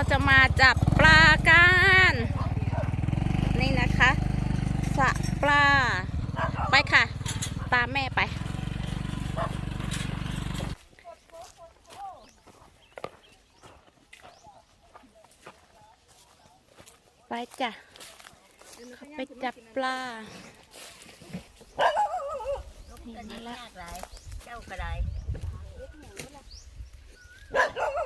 มาจับปลากัน นี่นะคะสระปลา ไปค่ะ ตามแม่ไป ไปจ้ะไปจับปลากันนี่ยากหลายเจ้าก็ได้เขียนกันนั้นมา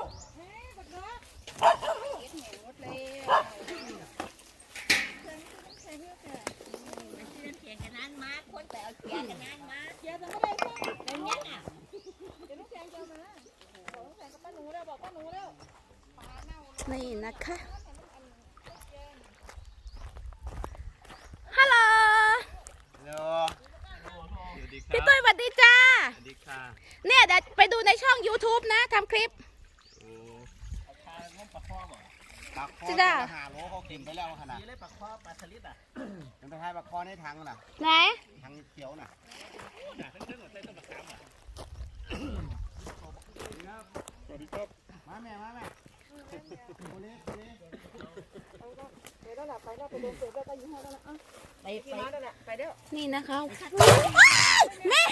คนแต่เอาเขียนกันนั้นมาเขียนกันไม่ได้แล้วเนี่ยน่ะนี่นะคะฮัลโหลฮัลโหลสวัสดีครัพี่บตุ้ยสวัสดีจ้า สวัสดีค่ะ เนี่ยเดี๋ยวไปดูในช่อง YouTube นะทำคลิป โอ้ปลาง้มปลาคอบ่ ปลาคอจิดาหาโลเขาเข็มไปแล้วขนาดนี้เลยปลาคอปลาสลิดอะมันไปให้ปลาคอในถังน่ะไหนถังเขียวน่ะสวัสดีครับมาแม่มาแม่โอเล่โอเล่ไปไปนี่นะคะแม่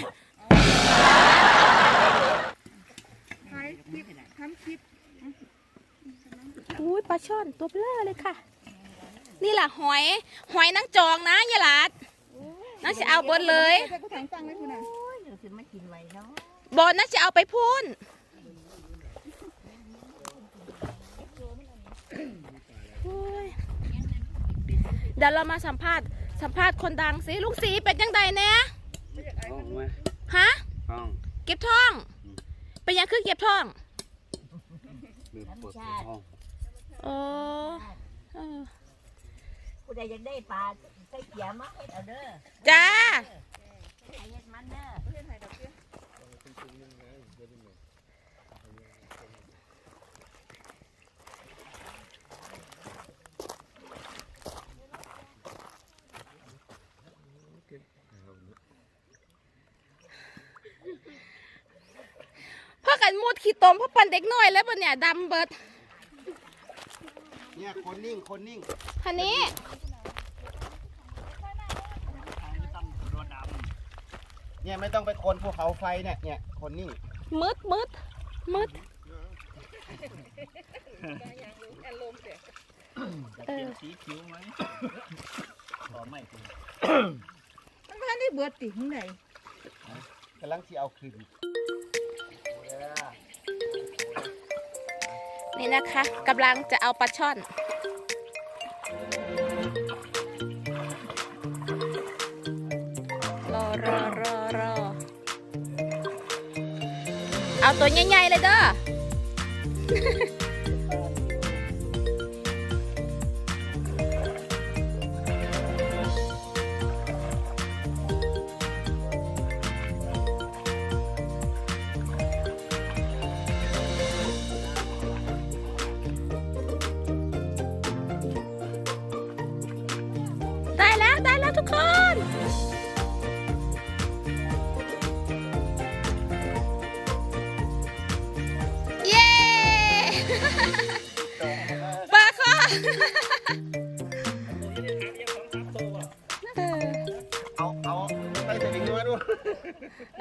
อุ้ยปลาช่อนตัวเบลอเลยค่ะ นี่แหละหอย หอยนางจองนะยายหลาดน่าจะเอาบนเลยโอ้ยเดี๋ยวสิมากินไว้เนาะบอลน่าจะเอาไปพูนโอ้ยเดี๋ยวเรามาสัมภาษณ์สัมภาษณ์คนดังสิลูกสีเป็นยังไงเนี่ยห้องไหมฮะห้องเก็บท้อง เป็นยังคือเก็บท้องมือเปิดห้อง โอ้เออผู้ใดอยากได้ปลาใส่เกียร์มาให้เอาเด้อจ้าให้เฮ็ดมันเด้อพ่อกันมูดขี้ตมพ่อปันเด็กน้อยแล้วปะเนี่ยดำเบิด เนี่ยคนนิ่งคนนิ่งคันนี้ เนี่ยไม่ต้องไปคนภูเขาไฟเนี่ยเนี่ยคนนิ่งมืดมืดมืดเออสีคิ้วไหมขอไม่มันบ่ทันได้เบิดติข้างในกำลังที่เอาคืน นี่นะคะกำลังจะเอาปลาช่อน รอรอรอรอเอาตัวใหญ่ๆเลยเด้อ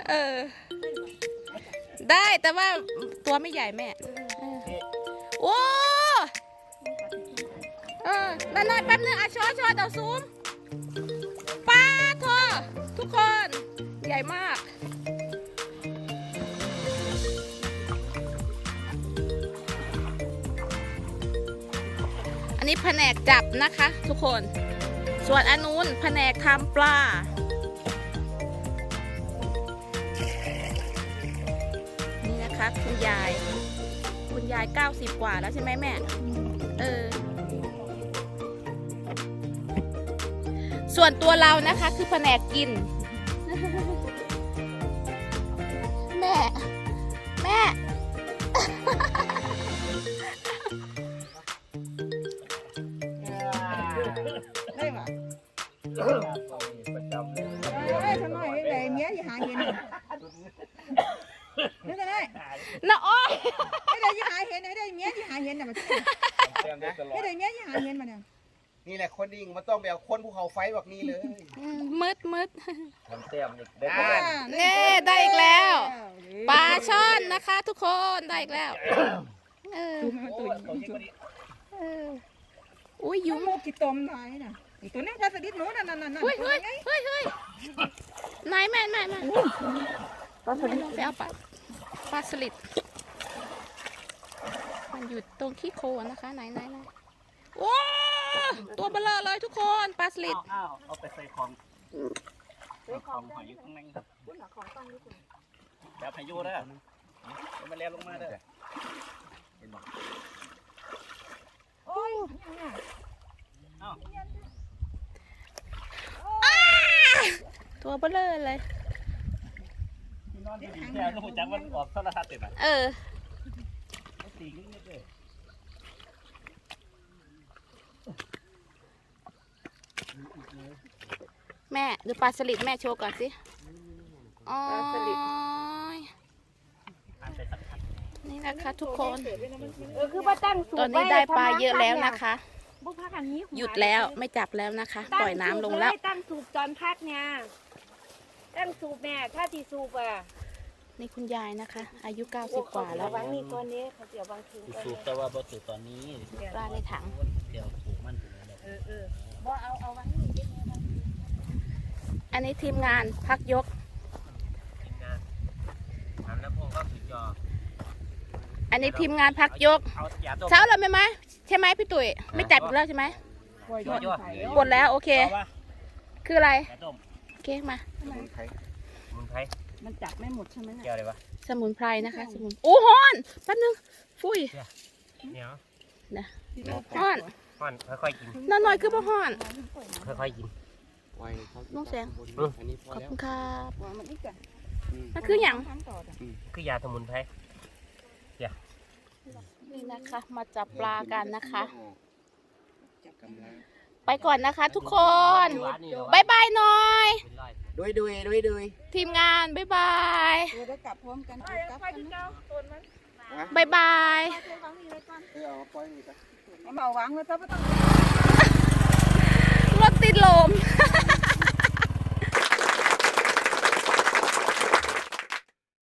เออ ได้แต่ว่าตัวไม่ใหญ่แม่โอ้เออนั่นหน่อยแป๊บนึงอะช้อนช้อนเดี๋ยวซูมป้าโททุกคน ใหญ่มากอันนี้แผนกจับนะคะ ทุกคน ส่วนอันนู้นแผนกทำปลา นะคะ คุณยาย คุณยาย 90 กว่าแล้วใช่ไหมแม่ เออ ส่วนตัวเรานะคะ คือแผนกกิน แม่ เต็มได้ตลอให้ดได้เมียที่หาเห็นมาเนี่ยนี่แหละคนดิ่งมันต้องแบบคนภูเขาไฟแบบนี้เลยอืมมืดมืดทำเต็มได้เน่ได้อีกแล้วปลาช่อนนะคะ ทุกคนได้อีกแล้ว เออดูมันตัวเขายิ่งกว่านี้เอออุ้ยยุยุงงโมกี่ตมหน่อยน่ะอีตัวนี้ปลาสลิดหนูนั่นนั่นนั่นเฮ้ยเฮ้ยเฮ้ยเฮ้ยไหนแม่แม่แม่ปลาสลิดไปเอาปลาปลาสลิดมันอยู่ตรงขี้โคลนนะคะ ไหนไหนไหน โอ้ตัวเบลอเลยทุกคนปลาสลิดอ้าวเอาไปใส่ของของหอยอยู่ข้างในแบบพายุเด้อมันแล่นลงมาเด้อเห็นบ่โอ้ยยังไงอ้าวตัวเบลอเลยนอนอยู่ดีแค่ลูกจักมันออกโทรทัศน์ติดอะเออตีนิดๆเลย แม่ดูปลาสลิดแม่โชว์ก่อนสิอ๋ออ่านไปสักพักนี่นะคะทุกคน เออคือว่าตั้งสูตอนนี้ได้ปลาเยอะแล้วนะคะพวกพักอันนี้หยุดแล้วไม่จับแล้วนะคะ ปล่อยน้ำลงแล้ว ตั้งสูบตอนพักเนี่ยตั้งสูบแม่ถ้าที่สูบอะนี่คุณยายนะคะ อายุ 90 กว่าแล้ว วางนี่ก่อนนี้เขาเสียวบางทีก่อนสูบแต่ว่าบ่สูบตอนนี้ปลาในถัง เดี๋ยวสูบมันถึงแล้ว เออเออบ่เอาเอาไวางนี่อันนี้ทีมงานพักยก ทีมงานทำแล้วพวกก็สุดยออันนี้ทีมงานพักยกเอายาต้มเช้าเราไหมไหมใช่ไหมพี่ตุ๋ยไม่จับอีกแล้วใช่ไหมปล่อยยอดยหมดแล้วโอเค เอาวะคืออะไรยาต้มโอเคมาสมุนไพรสมุนไพรมันจับไม่หมดใช่ไหมน่ะเกี่ยวอะไรวะสมุนไพรนะคะสมุนโอ้ฮอนแป๊บนึง ฟุ้ยเหนียว ฮอน ค่อนค่อยๆกิน น้อยๆคือบ่ฮอน ค่อยๆกินน้องแสง อันนี้พอขอบแล้ว คุณครับปล่อยมันอีกอะมันคืออย่างทำต่อจ้ะคือยาสมุนไพรนี่นะคะ มาจับปลากันนะคะ ไปก่อนนะคะทุกคนบายบายหน่อยดุยดุยดุยดุยทีมงานบายบาย เดี๋ยวเรากลับพร้อมกันกลับกันนะ บายบายรถติดลม